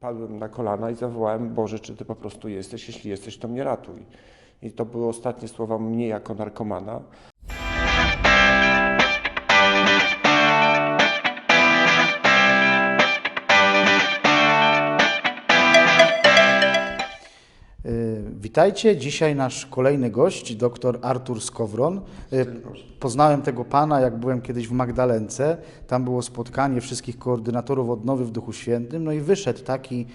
padłem na kolana i zawołałem: Boże, czy Ty po prostu jesteś? Jeśli jesteś, to mnie ratuj. I to były ostatnie słowa mnie jako narkomana. Witajcie. Dzisiaj nasz kolejny gość, dr Artur Skowron. Poznałem tego pana, jak byłem kiedyś w Magdalence. Tam było spotkanie wszystkich koordynatorów odnowy w Duchu Świętym. No i wyszedł taki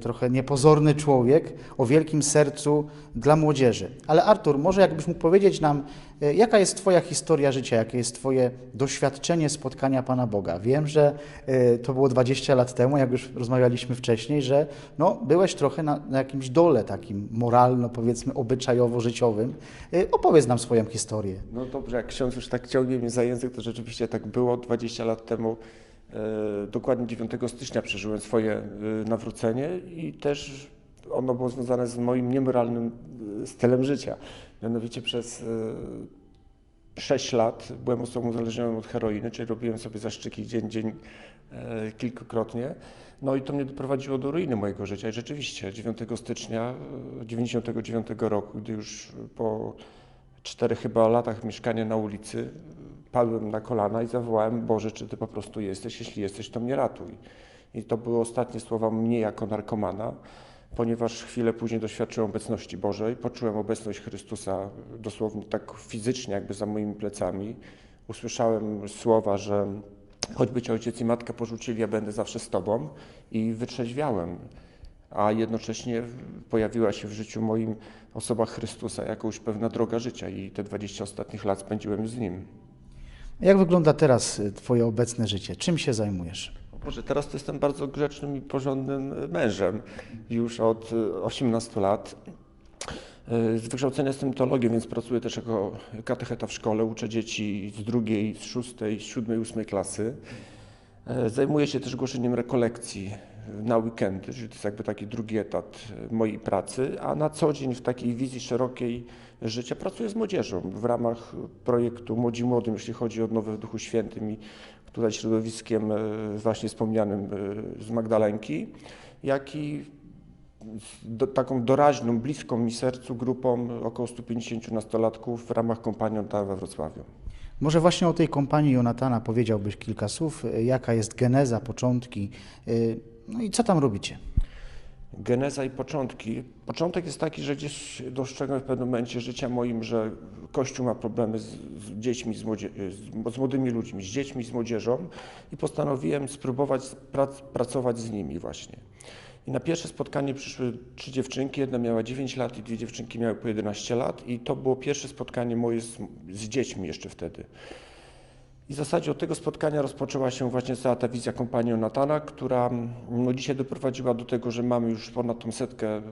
trochę niepozorny człowiek o wielkim sercu dla młodzieży. Ale Artur, może jakbyś mógł powiedzieć nam, y, jaka jest Twoja historia życia, jakie jest Twoje doświadczenie spotkania Pana Boga? Wiem, że y, to było 20 lat temu, jak już rozmawialiśmy wcześniej, że no, byłeś trochę na, na jakimś dole takim moralno, powiedzmy, obyczajowo-życiowym. Y, Opowiedz nam swoją historię. No dobrze, jak ksiądz już tak ciągnie mnie za język, to rzeczywiście tak było 20 lat temu. E, dokładnie 9 stycznia przeżyłem swoje e, nawrócenie i też ono było związane z moim niemoralnym e, stylem życia. Mianowicie przez e, 6 lat byłem osobą uzależnioną od heroiny, czyli robiłem sobie zaszczyki dzień, dzień kilkukrotnie. No i to mnie doprowadziło do ruiny mojego życia. I rzeczywiście 9 stycznia 1999 roku, gdy już po czterech chyba latach mieszkania na ulicy, padłem na kolana i zawołałem: Boże, czy Ty po prostu jesteś? Jeśli jesteś, to mnie ratuj. I to były ostatnie słowa mnie jako narkomana, ponieważ chwilę później doświadczyłem obecności Bożej, poczułem obecność Chrystusa dosłownie tak fizycznie, jakby za moimi plecami. Usłyszałem słowa, że choćby Cię ojciec i matka porzucili, ja będę zawsze z Tobą i wytrzeźwiałem a jednocześnie pojawiła się w życiu moim osoba Chrystusa, jako już pewna droga życia i te 20 ostatnich lat spędziłem z Nim. Jak wygląda teraz y, Twoje obecne życie? Czym się zajmujesz? Boże, teraz to jestem bardzo grzecznym i porządnym mężem już od y, 18 lat. Y, Z wykształcenia jestem teologiem, więc pracuję też jako katecheta w szkole. Uczę dzieci z drugiej, z szóstej, siódmej, ósmej klasy. Zajmuję się też głoszeniem rekolekcji na weekendy, czyli to jest jakby taki drugi etat mojej pracy, a na co dzień w takiej wizji szerokiej życia pracuję z młodzieżą w ramach projektu Młodzi Młodym, jeśli chodzi o odnowę w Duchu Świętym i tutaj środowiskiem e, właśnie wspomnianym e, z Magdalenki, jak i do, taką doraźną, bliską mi sercu grupą około 150 nastolatków w ramach kompaniota we Wrocławiu. Może właśnie o tej kompanii Jonatana powiedziałbyś kilka słów. Y, Jaka jest geneza, początki? No i co tam robicie? Geneza i początki. Początek jest taki, że gdzieś dostrzegłem w pewnym momencie życia moim, że Kościół ma problemy z, z dziećmi, z, młodzie, z, młodymi ludźmi, z dziećmi, z młodzieżą i postanowiłem spróbować prac, pracować z nimi właśnie. I na pierwsze spotkanie przyszły trzy dziewczynki, jedna miała 9 lat i dwie dziewczynki miały po 11 lat i to było pierwsze spotkanie moje z dziećmi jeszcze wtedy. I w zasadzie od tego spotkania rozpoczęła się właśnie cała ta wizja kompanii Jonatana, która no, dzisiaj doprowadziła do tego, że mamy już ponad tą setkę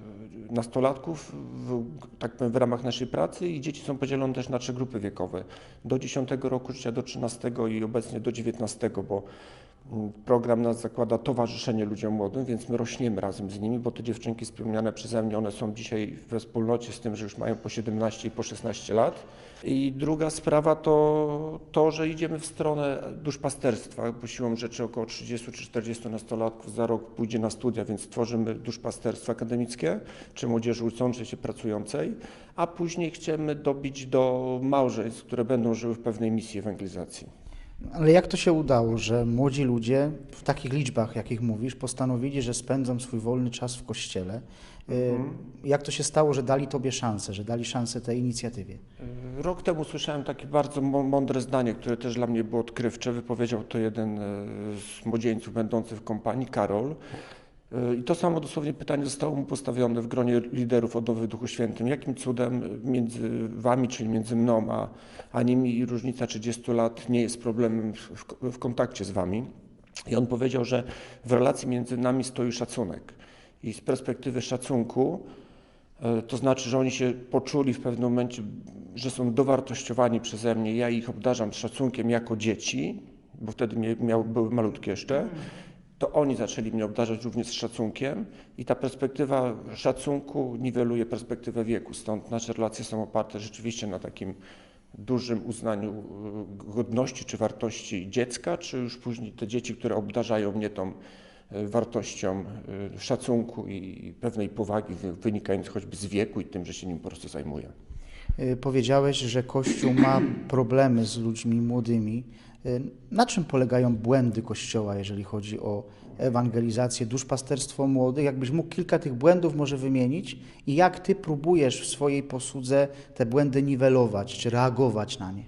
nastolatków w, tak powiem, w ramach naszej pracy i dzieci są podzielone też na trzy grupy wiekowe. Do 10 roku życia, do 13 i obecnie do 19, bo program nas zakłada towarzyszenie ludziom młodym, więc my rośniemy razem z nimi, bo te dziewczynki wspomniane przeze mnie, one są dzisiaj we wspólnocie z tym, że już mają po 17 i po 16 lat. I druga sprawa to to, że idziemy w stronę duszpasterstwa, bo siłą rzeczy około 30 czy 40 nastolatków za rok pójdzie na studia, więc tworzymy duszpasterstwo akademickie, czy młodzieży uczącej się, pracującej, a później chcemy dobić do małżeństw, które będą żyły w pewnej misji ewangelizacji. Ale jak to się udało, że młodzi ludzie w takich liczbach, jakich mówisz, postanowili, że spędzą swój wolny czas w kościele? Y, Jak to się stało, że dali Tobie szansę, że dali szansę tej inicjatywie? Rok temu słyszałem takie bardzo mą- mądre zdanie, które też dla mnie było odkrywcze. Wypowiedział to jeden e, z młodzieńców będących w kompanii, Karol. I to samo dosłownie pytanie zostało mu postawione w gronie liderów odnowy Duchu Świętym. Jakim cudem między wami, czyli między mną a, a nimi różnica 30 lat nie jest problemem w, w, kontakcie z wami? I on powiedział, że w relacji między nami stoi szacunek. I z perspektywy szacunku E, To znaczy, że oni się poczuli w pewnym momencie, że są dowartościowani przeze mnie. Ja ich obdarzam szacunkiem jako dzieci, bo wtedy miał, były malutkie jeszcze. To oni zaczęli mnie obdarzać również szacunkiem i ta perspektywa szacunku niweluje perspektywę wieku. Stąd nasze relacje są oparte rzeczywiście na takim dużym uznaniu e, godności czy wartości dziecka, czy już później te dzieci, które obdarzają mnie tą e, wartościom e, szacunku i pewnej powagi wy- wynikającej choćby z wieku i tym, że się nim po prostu zajmuje. Y, Powiedziałeś, że Kościół ma problemy z ludźmi młodymi. Y, Na czym polegają błędy Kościoła, jeżeli chodzi o ewangelizację, duszpasterstwo młodych? Jakbyś mógł kilka tych błędów może wymienić i jak Ty próbujesz w swojej posłudze te błędy niwelować, czy reagować na nie?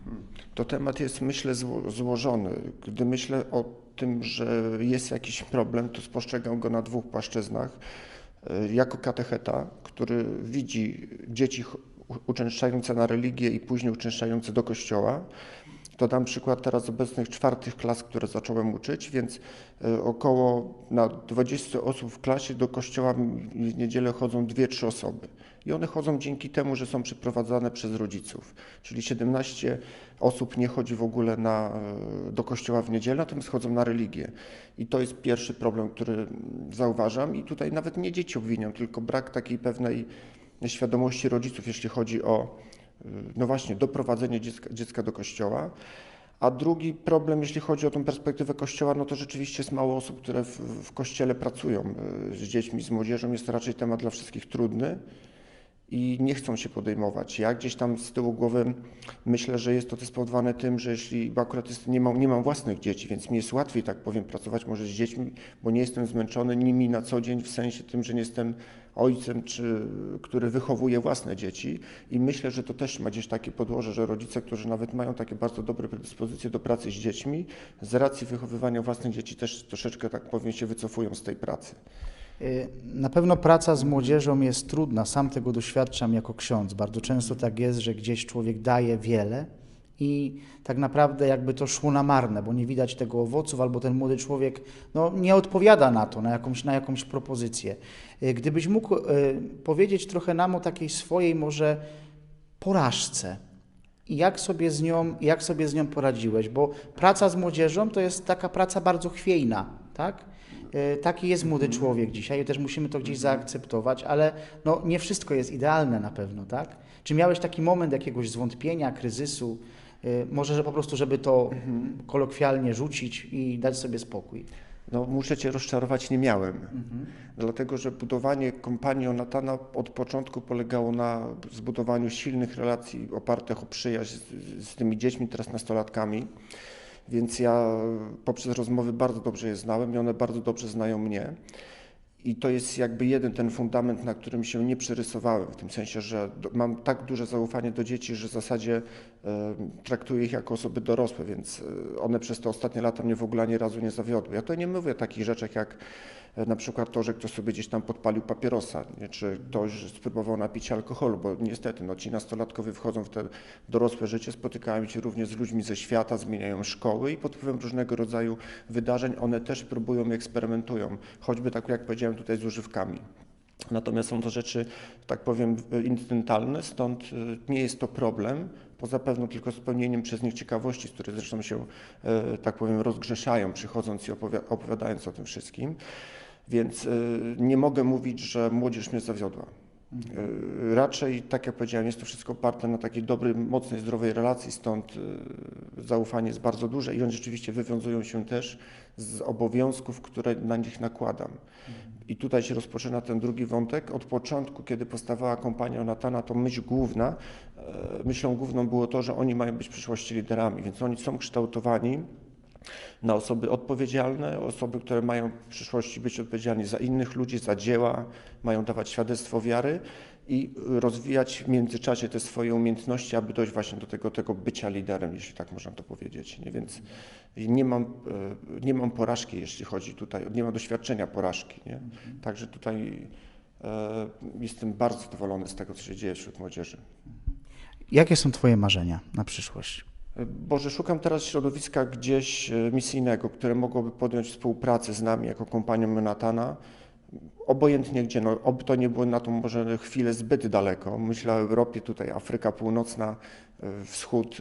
To temat jest, myślę, zło- złożony. Gdy myślę o tym, że jest jakiś problem, to spostrzegam go na dwóch płaszczyznach. E, Jako katecheta, który widzi dzieci uczęszczające na religię i później uczęszczające do kościoła, to dam przykład teraz obecnych czwartych klas, które zacząłem uczyć, więc e, około na 20 osób w klasie do kościoła w niedzielę chodzą 2-3 osoby. I one chodzą dzięki temu, że są przyprowadzane przez rodziców. Czyli 17 osób nie chodzi w ogóle na, e, do kościoła w niedzielę, natomiast chodzą na religię. I to jest pierwszy problem, który zauważam. I tutaj nawet nie dzieci obwiniam, tylko brak takiej pewnej świadomości rodziców, jeśli chodzi o no właśnie, doprowadzenie dziecka, dziecka do kościoła. A drugi problem, jeśli chodzi o tą perspektywę kościoła, no to rzeczywiście jest mało osób, które w, w kościele pracują y, z dziećmi, z młodzieżą. Jest to raczej temat dla wszystkich trudny i nie chcą się podejmować. Ja gdzieś tam z tyłu głowy myślę, że jest to też spowodowane tym, że jeśli, bo akurat jest, nie, mam, nie mam własnych dzieci, więc mi jest łatwiej, tak powiem, pracować może z dziećmi, bo nie jestem zmęczony nimi na co dzień, w sensie tym, że nie jestem ojcem, czy, który wychowuje własne dzieci i myślę, że to też ma gdzieś takie podłoże, że rodzice, którzy nawet mają takie bardzo dobre predyspozycje do pracy z dziećmi, z racji wychowywania własnych dzieci też troszeczkę, tak powiem, się wycofują z tej pracy. Y, Na pewno praca z młodzieżą jest trudna, sam tego doświadczam jako ksiądz. Bardzo często tak jest, że gdzieś człowiek daje wiele i tak naprawdę jakby to szło na marne, bo nie widać tego owoców, albo ten młody człowiek no, nie odpowiada na to, na jakąś, na jakąś propozycję. Y, Gdybyś mógł y, powiedzieć trochę nam o takiej swojej może porażce, i jak sobie, z nią, jak sobie z nią poradziłeś? Bo praca z młodzieżą to jest taka praca bardzo chwiejna, tak? E, Taki jest młody człowiek dzisiaj i też musimy to gdzieś zaakceptować, ale no, nie wszystko jest idealne na pewno, tak? Czy miałeś taki moment jakiegoś zwątpienia, kryzysu? E, Może, że po prostu, żeby to kolokwialnie rzucić i dać sobie spokój. No, muszę Cię rozczarować, nie miałem. Dlatego, że budowanie kompanii Onatana od początku polegało na zbudowaniu silnych relacji opartych o przyjaźń z, z tymi dziećmi, teraz nastolatkami. Więc ja poprzez rozmowy bardzo dobrze je znałem i one bardzo dobrze znają mnie. I to jest jakby jeden ten fundament, na którym się nie przerysowałem, w tym sensie, że mam tak duże zaufanie do dzieci, że w zasadzie e, traktuję ich jako osoby dorosłe, więc e, one przez te ostatnie lata mnie w ogóle ani razu nie zawiodły. Ja tutaj nie mówię o takich rzeczach jak na przykład to, że ktoś sobie gdzieś tam podpalił papierosa, nie? czy ktoś spróbował napić alkoholu, bo niestety no, ci nastolatkowie wchodzą w te dorosłe życie, spotykają się również z ludźmi ze świata, zmieniają szkoły i pod wpływem różnego rodzaju wydarzeń one też próbują i eksperymentują, choćby tak jak powiedziałem tutaj z używkami. Natomiast są to rzeczy, tak powiem, incydentalne, stąd y, nie jest to problem, poza pewną tylko spełnieniem przez nich ciekawości, z zresztą się, e, tak powiem, rozgrzeszają, przychodząc i opowi- opowiadając o tym wszystkim. Więc y, nie mogę mówić, że młodzież mnie zawiodła. Y, Raczej, tak jak powiedziałem, jest to wszystko oparte na takiej dobrej, mocnej, zdrowej relacji, stąd y, zaufanie jest bardzo duże i oni rzeczywiście wywiązują się też z obowiązków, które na nich nakładam. I tutaj się rozpoczyna ten drugi wątek. Od początku, kiedy powstawała kompania Natana, to myśl główna, myślą główną było to, że oni mają być w przyszłości liderami, więc oni są kształtowani na osoby odpowiedzialne, osoby, które mają w przyszłości być odpowiedzialni za innych ludzi, za dzieła, mają dawać świadectwo wiary i rozwijać w międzyczasie te swoje umiejętności, aby dojść właśnie do tego, tego bycia liderem, jeśli tak można to powiedzieć. Nie? Więc nie mam, e, nie mam porażki, jeśli chodzi tutaj, nie mam doświadczenia porażki. Nie? Także tutaj e, jestem bardzo zadowolony z tego, co się dzieje wśród młodzieży. Jakie są Twoje marzenia na przyszłość? Boże, szukam teraz środowiska gdzieś e, misyjnego, które mogłoby podjąć współpracę z nami jako kompanią Jonatana. Obojętnie gdzie, no, oby to nie było na tą może chwilę zbyt daleko. Myślę o Europie, tutaj Afryka Północna, e, wschód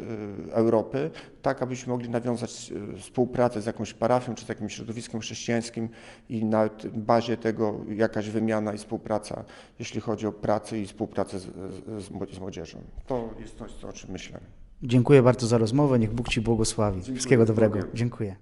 e, Europy, tak abyśmy mogli nawiązać współpracę z jakąś parafią czy z jakimś środowiskiem chrześcijańskim i na bazie tego jakaś wymiana i współpraca, jeśli chodzi o pracę i współpracę z, z, z młodzi- z młodzieżą. To jest coś, co, o czym myślę. Dziękuję bardzo za rozmowę. Niech Bóg Ci błogosławi. Wszystkiego dobrego. Dziękuję. Dziękuję.